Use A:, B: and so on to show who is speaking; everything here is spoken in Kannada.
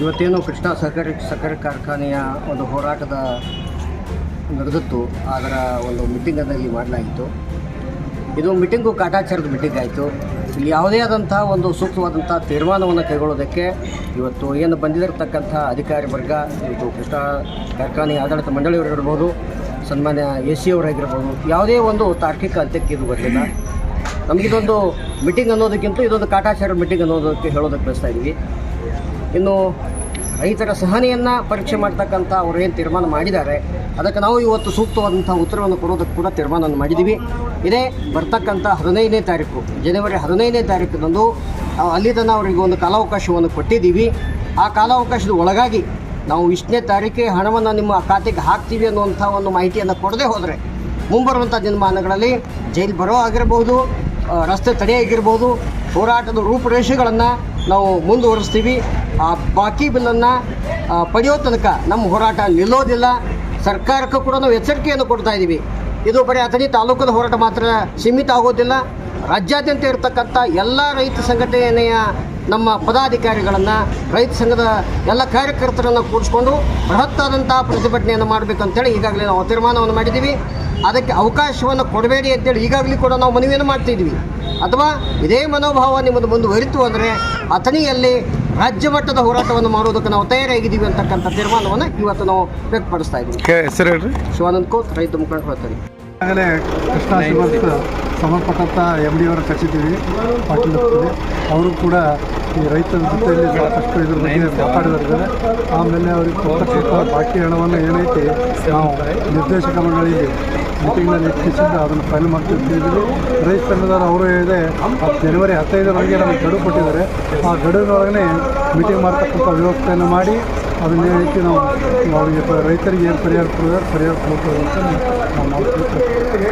A: ಇವತ್ತೇನು ಕೃಷ್ಣ ಸಹಕಾರಿ ಸಕ್ಕರೆ ಕಾರ್ಖಾನೆಯ ಒಂದು ಹೋರಾಟದ ನಡೆದಿತ್ತು, ಅದರ ಒಂದು ಮೀಟಿಂಗನ್ನು ಮಾಡಲಾಯಿತು ಇದು ಮೀಟಿಂಗು ಕಾಟಾಚಾರದ ಮೀಟಿಂಗ್ ಆಯಿತು. ಇಲ್ಲಿ ಯಾವುದೇ ಆದಂಥ ಒಂದು ಸೂಕ್ತವಾದಂಥ ತೀರ್ಮಾನವನ್ನು ಕೈಗೊಳ್ಳೋದಕ್ಕೆ ಇವತ್ತು ಏನು ಬಂದಿರತಕ್ಕಂಥ ಅಧಿಕಾರಿ ವರ್ಗ ಇದು ಕೃಷ್ಣ ಕಾರ್ಖಾನೆ ಆಡಳಿತ ಮಂಡಳಿಯವರಿರ್ಬೋದು ಸನ್ಮಾನ್ಯ ಎ ಸಿ ಅವರಾಗಿರ್ಬೋದು, ಯಾವುದೇ ಒಂದು ತಾರ್ಕಿಕ ಅಂತ್ಯಕ್ಕೆ ಇದು ಬರಲಿಲ್ಲ. ನಮಗಿದೊಂದು ಮೀಟಿಂಗ್ ಅನ್ನೋದಕ್ಕಿಂತ ಇದೊಂದು ಕಾಟಾಚಾರ ಮೀಟಿಂಗ್ ಅನ್ನೋದಕ್ಕೆ ಹೇಳೋದಕ್ಕೆ ಬಯಸ್ತಾ ಇದ್ದೀವಿ. ಇನ್ನು ರೈತರ ಸಹನೆಯನ್ನು ಪರೀಕ್ಷೆ ಮಾಡ್ತಕ್ಕಂಥ ಅವರು ಏನು ತೀರ್ಮಾನ ಮಾಡಿದ್ದಾರೆ. ಅದಕ್ಕೆ ನಾವು ಇವತ್ತು ಸೂಕ್ತವಾದಂಥ ಉತ್ತರವನ್ನು ಕೊಡೋದಕ್ಕೆ ಕೂಡ ತೀರ್ಮಾನವನ್ನು ಮಾಡಿದ್ದೀವಿ. ಇದೇ ಬರ್ತಕ್ಕಂಥ ಹದಿನೈದನೇ ತಾರೀಕು, ಜನವರಿ ಹದಿನೈದನೇ ತಾರೀಕಿನಂದು ಅಲ್ಲಿ ತನಕ ಅವರಿಗೆ ಒಂದು ಕಾಲಾವಕಾಶವನ್ನು ಕೊಟ್ಟಿದ್ದೀವಿ. ಆ ಕಾಲಾವಕಾಶದ ಒಳಗಾಗಿ ನಾವು ಇಷ್ಟನೇ ತಾರೀಕಿಗೆ ಹಣವನ್ನು ನಿಮ್ಮ ಖಾತೆಗೆ ಹಾಕ್ತೀವಿ ಅನ್ನುವಂಥ ಒಂದು ಮಾಹಿತಿಯನ್ನು ಕೊಡದೇ ಹೋದರೆ ಮುಂಬರುವಂಥ ದಿನಮಾನಗಳಲ್ಲಿ ಜೈಲು ಬರೋ ಆಗಿರ್ಬೋದು ರಸ್ತೆ ತಡೆಯಾಗಿರ್ಬೋದು, ಹೋರಾಟದ ರೂಪುರೇಷೆಗಳನ್ನು ನಾವು ಮುಂದುವರಿಸ್ತೀವಿ. ಆ ಬಾಕಿ ಬಿಲ್ಲನ್ನು ಪಡೆಯೋ ತನಕ ನಮ್ಮ ಹೋರಾಟ ನಿಲ್ಲೋದಿಲ್ಲ. ಸರ್ಕಾರಕ್ಕೂ ಕೂಡ ನಾವು ಎಚ್ಚರಿಕೆಯನ್ನು ಕೊಡ್ತಾ ಇದ್ದೀವಿ ಇದು ಬರೀ ಅಥಣಿ ತಾಲೂಕದ ಹೋರಾಟ ಮಾತ್ರ ಸೀಮಿತ ಆಗೋದಿಲ್ಲ. ರಾಜ್ಯಾದ್ಯಂತ ಇರತಕ್ಕಂಥ ಎಲ್ಲ ರೈತ ಸಂಘಟನೆಯ ನಮ್ಮ ಪದಾಧಿಕಾರಿಗಳನ್ನು, ರೈತ ಸಂಘದ ಎಲ್ಲ ಕಾರ್ಯಕರ್ತರನ್ನು ಕೂಡಿಸ್ಕೊಂಡು ಬೃಹತ್ತಾದಂಥ ಪ್ರತಿಭಟನೆಯನ್ನು ಮಾಡಬೇಕಂತೇಳಿ ಈಗಾಗಲೇ ನಾವು ತೀರ್ಮಾನವನ್ನು ಮಾಡಿದ್ದೀವಿ. ಅದಕ್ಕೆ ಅವಕಾಶವನ್ನು ಕೊಡಬೇಡಿ ಅಂತೇಳಿ ಈಗಾಗಲೇ ಕೂಡ ನಾವು ಮನವಿಯನ್ನು ಮಾಡ್ತಿದ್ವಿ ಅಥವಾ ಇದೇ ಮನೋಭಾವ ನಿಮ್ಮದು ಮುಂದುವರಿತು ಅಂದರೆ ಅಥಣಿಯಲ್ಲಿ ರಾಜ್ಯ ಮಟ್ಟದ ಹೋರಾಟವನ್ನು ಮಾಡೋದಕ್ಕೆ ನಾವು ತಯಾರಾಗಿದ್ದೀವಿ ಅಂತಕ್ಕಂಥ ತೀರ್ಮಾನವನ್ನು ಇವತ್ತು ನಾವು ವ್ಯಕ್ತಪಡಿಸ್ತಾ ಇದ್ದೀವಿ. ಶಿವಾನಂದ್ ಕೋತ್ ರೈತ ಮುಖಂಡ ಹೇಳ್ತಾರೆ.
B: ಈಗಾಗಲೇ ಕೃಷ್ಣ ಸಂಬಂಧಪಟ್ಟಂಥ ಎಂ ಡಿ ಅವರು ಕಚಿದ್ದೀವಿ ಪಾಟೀಲ್. ಅವರು ಕೂಡ ಈ ರೈತರ ಜೊತೆಯಲ್ಲಿ ಸಾಕಷ್ಟು ಇದ್ರ ಬಗ್ಗೆ ಮಾತಾಡಿದ್ದಾರೆ ಆಮೇಲೆ ಅವ್ರಿಗೆ ಕೊಡ್ತಕ್ಕಂಥ ಬಾಕಿ ಹಣವನ್ನು ಏನೈತಿ ನಾವು ನಿರ್ದೇಶಕ ಮಂಡಳಿಗೆ ಮೀಟಿಂಗ್ನಲ್ಲಿ ಇಟ್ಟಿಸಿದ್ದು ಅದನ್ನು ಫೈಲ್ ಮಾಡ್ತಿದ್ದೀವಿ ರೈತ ಸಂಘದವರು ಅವರು ಹೇಳಿದೆ ಜನವರಿ ಹದಿನೈದರವರೆಗೆ ನಮಗೆ ಗಡು ಕೊಟ್ಟಿದ್ದಾರೆ. ಆ ಗಡುವಿನೊಳಗನೆ ಮೀಟಿಂಗ್ ಮಾಡ್ತಕ್ಕಂಥ ವ್ಯವಸ್ಥೆಯನ್ನು ಮಾಡಿ ಅದನ್ನ ಏನೈತಿ ನಾವು ಅವರಿಗೆ ರೈತರಿಗೆ ಏನು ಪರಿಹಾರ ಕೊಡೋದು ಪರಿಹಾರ ಕೊಡ್ಬೋದು ಅಂತ ನಾವು ಮಾಡ್ತೀವಿ